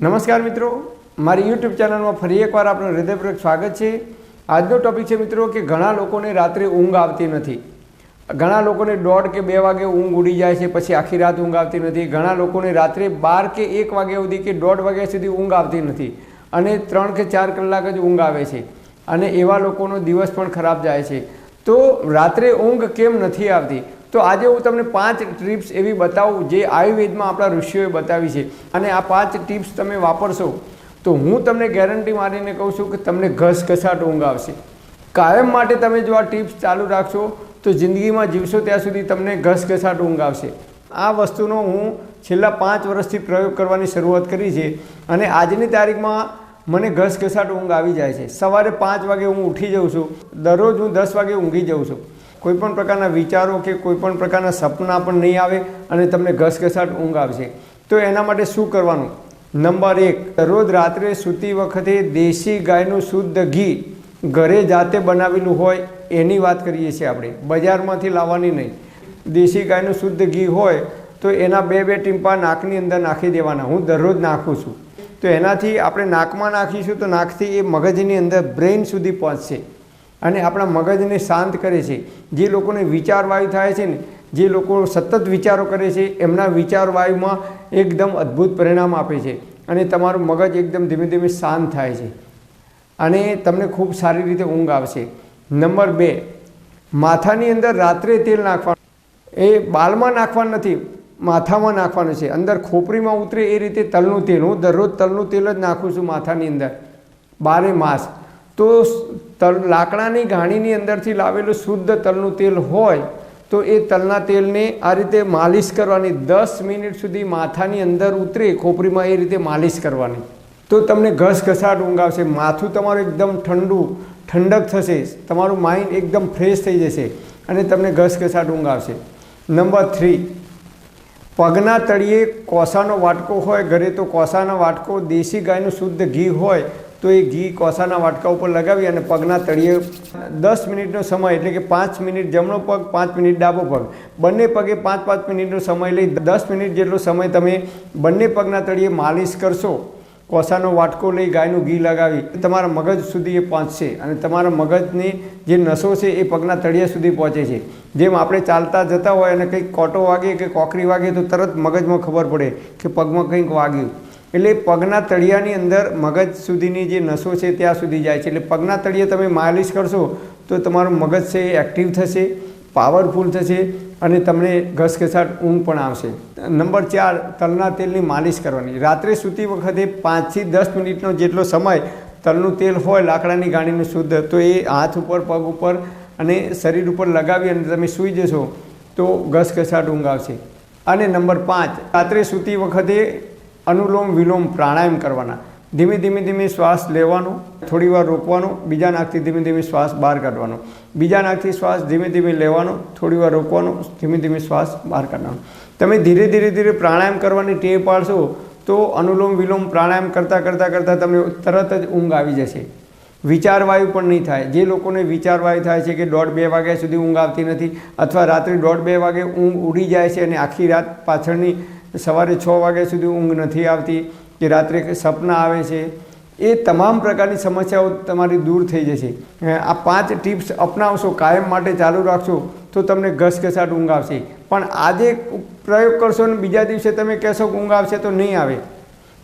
નમસ્કાર મિત્રો. મારી યુટ્યુબ ચેનલમાં ફરી એકવાર આપનું હૃદયપૂર્વક સ્વાગત છે. આજનો ટોપિક છે મિત્રો કે ઘણા લોકોને રાત્રે ઊંઘ આવતી નથી. ઘણા લોકોને દોઢ કે બે વાગે ઊંઘ ઉડી જાય છે, પછી આખી રાત ઊંઘ આવતી નથી. ઘણા લોકોને રાત્રે બાર કે એક વાગ્યા સુધી કે દોઢ વાગ્યા સુધી ઊંઘ આવતી નથી અને ત્રણ કે ચાર કલાક જ ઊંઘ આવે છે અને એવા લોકોનો દિવસ પણ ખરાબ જાય છે. તો રાત્રે ઊંઘ કેમ નથી આવતી? તો આજે હું તમને પાંચ ટિપ્સ એવી બતાવું જે આયુર્વેદમાં આપણા ઋષિઓએ બતાવી છે. અને આ પાંચ ટિપ્સ તમે વાપરશો, તો હું તમને ગેરંટી મારીને કહું છું કે તમને ઘસઘસાટ ઊંઘ આવશે. કાયમ માટે તમે જો આ ટિપ્સ ચાલુ રાખશો, તો જિંદગીમાં જીવશો ત્યાં સુધી તમને ઘસઘસાટ ઊંઘ આવશે. આ વસ્તુનો હું છેલ્લા પાંચ વર્ષથી પ્રયોગ કરવાની શરૂઆત કરી છે અને આજની તારીખમાં મને ઘસઘસાટ ઊંઘ આવી જાય છે. સવારે પાંચ વાગે હું ઉઠી જાઉં છું, દરરોજ હું દસ વાગે ઊંઘી જાઉં છું. કોઈપણ પ્રકારના વિચારો કે કોઈપણ પ્રકારના સપના પણ નહીં આવે અને તમને ઘસઘસાટ ઊંઘ આવશે. તો એના માટે શું કરવાનું? નંબર એક દરરોજ રાત્રે સૂતી વખતે દેશી ગાયનું શુદ્ધ ઘી ઘરે જાતે બનાવેલું હોય એની વાત કરીએ છીએ આપણે. બજારમાંથી લાવવાની નહીં. દેશી ગાયનું શુદ્ધ ઘી હોય તો એના બે બે ટીમ્પા નાકની અંદર નાખી દેવાના. હું દરરોજ નાખું છું. તો એનાથી આપણે નાકમાં નાખીશું તો નાકથી એ મગજની અંદર બ્રેઇન સુધી પહોંચશે. અને આપણા મગજને શાંત કરે છે. જે લોકોને વિચારવાયુ થાય છે ને, જે લોકો સતત વિચારો કરે છે, એમના વિચાર વાયુમાં એકદમ અદ્ભુત પરિણામ આપે છે અને તમારું મગજ એકદમ ધીમે ધીમે શાંત થાય છે. અને તમને ખૂબ સારી રીતે ઊંઘ આવશે. નંબર બે, માથાની અંદર રાત્રે તેલ નાખવાનું. એ બાલમાં નાખવાનું નથી, માથામાં નાખવાનું છે. અંદર ખોપરીમાં ઉતરે એ રીતે તલનું તેલ. હું દરરોજ તલનું તેલ જ નાખું છું માથાની અંદર. બારે માસ. તો તલ, લાકડાની ઘાણીની અંદરથી લાવેલું શુદ્ધ તલનું તેલ હોય, તો એ તલના તેલને આ રીતે માલિશ કરવાની, દસ મિનિટ સુધી માથાની અંદર ઉતરે, ખોપરીમાં એ રીતે માલિશ કરવાની. તો તમને ઘસઘસાટ ઊંઘ માથું તમારું એકદમ ઠંડુ, ઠંડક થશે, તમારું માઇન્ડ એકદમ ફ્રેશ થઈ જશે અને તમને ઘસઘસાટ ઊંઘ નંબર થ્રી, પગના તળિયે કોસાનો વાટકો હોય, ઘરે તો કોસાનો વાટકો, દેશી ગાયનું શુદ્ધ ઘી હોય તો એ ઘી કોસાના વાટકા ઉપર લગાવી અને પગના તળિયે દસ મિનિટનો સમય, એટલે કે પાંચ મિનિટ જમણો પગ, પાંચ મિનિટ ડાબો પગ. બંને પગે પાંચ પાંચ મિનિટનો સમય લઈ દસ મિનિટ જેટલો સમય તમે બંને પગના તળિયે માલિશ કરશો. કોસાનો વાટકો લઈ ગાયનું ઘી લગાવી. તમારા મગજ સુધી એ પહોંચશે અને તમારા મગજની જે નસો છે એ પગના તળિયા સુધી પહોંચે છે. જેમ આપણે ચાલતા જતા હોય અને કંઈક કોટો વાગે કે કોકરી વાગે તો તરત મગજમાં ખબર પડે કે પગમાં કંઈક વાગ્યું. એટલે પગના તળિયાની અંદર મગજ સુધીની જે નસો છે ત્યાં સુધી જાય છે. એટલે પગના તળિયે તમે માલિશ કરશો તો તમારું મગજ છે એ એક્ટિવ થશે પાવરફુલ થશે અને તમને ઘસઘસાટ ઊંઘ પણ આવશે. નંબર ચાર, તલના તેલની માલિશ કરવાની. રાત્રે સૂતી વખતે પાંચથી દસ મિનિટનો જેટલો સમય તલનું તેલ હોય, લાકડાની ગાડીનું શુદ્ધ, તો એ હાથ ઉપર, પગ ઉપર અને શરીર ઉપર લગાવી અને તમે સૂઈ જશો તો ઘસઘસાટ ઊંઘ આવશે. અને નંબર પાંચ, રાત્રે સૂતી વખતે અનુલોમ વિલોમ પ્રાણાયામ કરવાના. ધીમે ધીમે ધીમે શ્વાસ લેવાનો, થોડી વાર રોકવાનો, બીજા નાકથી ધીમે ધીમે શ્વાસ બહાર કાઢવાનો. બીજા નાકથી શ્વાસ ધીમે ધીમે લેવાનો, થોડી વાર રોકવાનો, ધીમે ધીમે શ્વાસ બહાર કાઢવાનો. તમે ધીરે ધીરે ધીરે પ્રાણાયામ કરવાની ટેવ પાડશો, તો અનુલોમ વિલોમ પ્રાણાયામ કરતાં કરતાં કરતાં તમને તરત જ ઊંઘ આવી જશે. વિચારવાયુ પણ નહીં થાય. જે લોકોને વિચારવાયુ થાય છે કે દોઢ બે વાગ્યા સુધી ઊંઘ આવતી નથી, અથવા રાત્રે દોઢ બે વાગે ઊંઘ ઉડી જાય છે અને આખી રાત પાછળની સવારે છ વાગ્યા સુધી ઊંઘ નથી આવતી, કે રાત્રે સપના આવે છે, એ તમામ પ્રકારની સમસ્યાઓ તમારી દૂર થઈ જશે. આ પાંચ ટિપ્સ અપનાવશો, કાયમ માટે ચાલુ રાખશો, તો તમને ઘસઘસાટ ઊંઘ આવશે. પણ આજે પ્રયોગ કરશો અને બીજા દિવસે તમે કહેશો કે ઊંઘ આવશે તો નહીં આવે.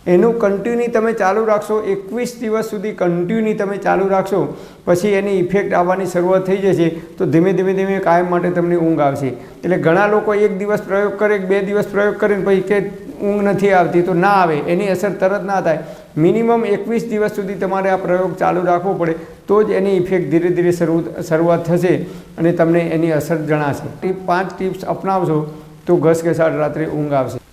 એનું કન્ટિન્યુ તમે ચાલુ રાખશો, એકવીસ દિવસ સુધી કન્ટિન્યુ તમે ચાલુ રાખશો, પછી એની ઇફેક્ટ આવવાની શરૂઆત થઈ જશે, તો ધીમે ધીમે ધીમે કાયમ માટે તમને ઊંઘ આવશે. એટલે ઘણા લોકો એક દિવસ પ્રયોગ કરે બે દિવસ પ્રયોગ કરે ને પછી કે ઊંઘ નથી આવતી, તો ના આવે, એની અસર તરત ના થાય. મિનિમમ એકવીસ દિવસ સુધી તમારે આ પ્રયોગ ચાલુ રાખવો પડે, તો જ એની ઇફેક્ટ ધીરે ધીરે શરૂ, શરૂઆત થશે અને તમને એની અસર જણાશે. ટીપ પાંચ ટિપ્સ અપનાવશો, તો ઘસઘસાટ રાત્રે ઊંઘ આવશે.